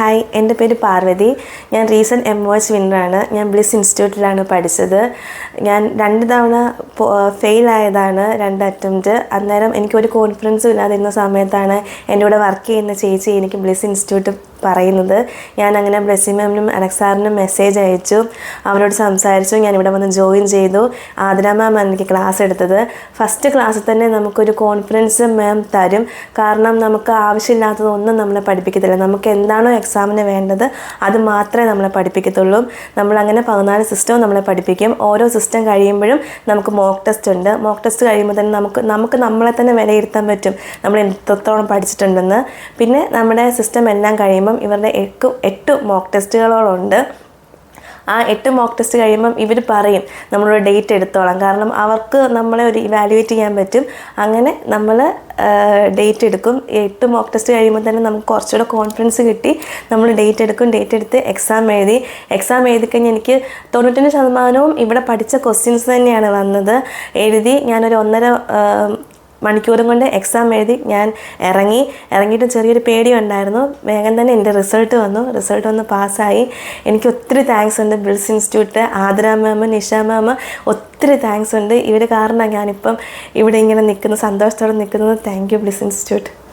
Hi എന്റെ പേര് പാർവതി. ഞാൻ റീസെന്റ് എം ഒ എച്ച് വിന്നറാണ് ഞാൻ ബ്ലിസ് ഇൻസ്റ്റിറ്റ്യൂട്ടിലാണ് പഠിച്ചത്. ഞാൻ രണ്ട് തവണ ഫെയിൽ ആയതാണ് രണ്ട് അറ്റംപ്റ്റ് അന്നേരം എനിക്കൊരു കോൺഫിഡൻസും ഇല്ലാതിരുന്ന സമയത്താണ് എന്റെ കൂടെ വർക്ക് ചെയ്യുന്ന ചേച്ചി എനിക്ക് ബ്ലിസ് ഇൻസ്റ്റിറ്റ്യൂട്ട് പറയുന്നത്. ഞാൻ അങ്ങനെ ബ്ലെസ്സി മാമിനും അനക്സാറിനും മെസ്സേജ് അയച്ചു. അവരോട് സംസാരിച്ചു. ഞാൻ ഇവിടെ വന്ന് ജോയിൻ ചെയ്തു. ആതിര മാം എനിക്ക് ക്ലാസ് എടുത്തത്. ഫസ്റ്റ് ക്ലാസ്സിൽ തന്നെ നമുക്കൊരു കോൺഫിഡൻസ് മാം തരും. കാരണം നമുക്ക് ആവശ്യമില്ലാത്തതൊന്നും നമ്മളെ പഠിപ്പിക്കത്തില്ല. നമുക്ക് എന്താണോ എക്സാമിന് വേണ്ടത് അത് മാത്രമേ നമ്മളെ പഠിപ്പിക്കത്തുള്ളൂ. നമ്മളങ്ങനെ പതിനാല് സിസ്റ്റവും നമ്മളെ പഠിപ്പിക്കും. ഓരോ സിസ്റ്റം കഴിയുമ്പോഴും നമുക്ക് മോക്ക് ടെസ്റ്റ് ഉണ്ട്. മോക്ക് ടെസ്റ്റ് കഴിയുമ്പോൾ തന്നെ നമുക്ക് നമുക്ക് നമ്മളെ തന്നെ വിലയിരുത്താൻ പറ്റും. നമ്മൾ എത്രത്തോളം പഠിച്ചിട്ടുണ്ടെന്ന്. പിന്നെ നമ്മുടെ സിസ്റ്റം എല്ലാം കഴിയുമ്പം ഇവരുടെ എട്ട് എട്ട് മോക്ക് ടെസ്റ്റുകളോളുണ്ട് ആ എട്ട് മോക്ക് ടെസ്റ്റ് കഴിയുമ്പം ഇവർ പറയും നമ്മളൊരു ഡേറ്റ് എടുത്തോളാം. കാരണം അവർക്ക് നമ്മളെ ഒരു ഇവാലുവേറ്റ് ചെയ്യാൻ പറ്റും. അങ്ങനെ നമ്മൾ ഡേറ്റ് എടുക്കും. എട്ട് മോക്ക് ടെസ്റ്റ് കഴിയുമ്പോൾ തന്നെ നമുക്ക് കുറച്ചുകൂടെ കോൺഫിഡൻസ് കിട്ടി. നമ്മൾ ഡേറ്റ് എടുക്കും. ഡേറ്റ് എടുത്ത് എക്സാം എഴുതി. എക്സാം എഴുതി കഴിഞ്ഞ് എനിക്ക് തൊണ്ണൂറ്റഞ്ച് ശതമാനവും ഇവിടെ പഠിച്ച ക്വസ്റ്റ്യൻസ് തന്നെയാണ് വന്നത്. എഴുതി ഞാനൊരു ഒന്നര മണിക്കൂറും കൊണ്ട് എക്സാം എഴുതി ഞാൻ ഇറങ്ങി. ഇറങ്ങിയിട്ട് ചെറിയൊരു പേടി ഉണ്ടായിരുന്നു. വേഗം തന്നെ എന്റെ റിസൾട്ട് വന്നു. റിസൾട്ട് വന്ന് പാസ്സായി എനിക്ക് ഒത്തിരി താങ്ക്സ് ഉണ്ട് Bills institute Aadra ma'am Nisha ma'am. ഒത്തിരി താങ്ക്സ് ഉണ്ട്. ഇവർ കാരണം ഞാനിപ്പം ഇവിടെ ഇങ്ങനെ നിൽക്കുന്നത് സന്തോഷത്തോടെ നിൽക്കുന്നത്. Thank you bills institute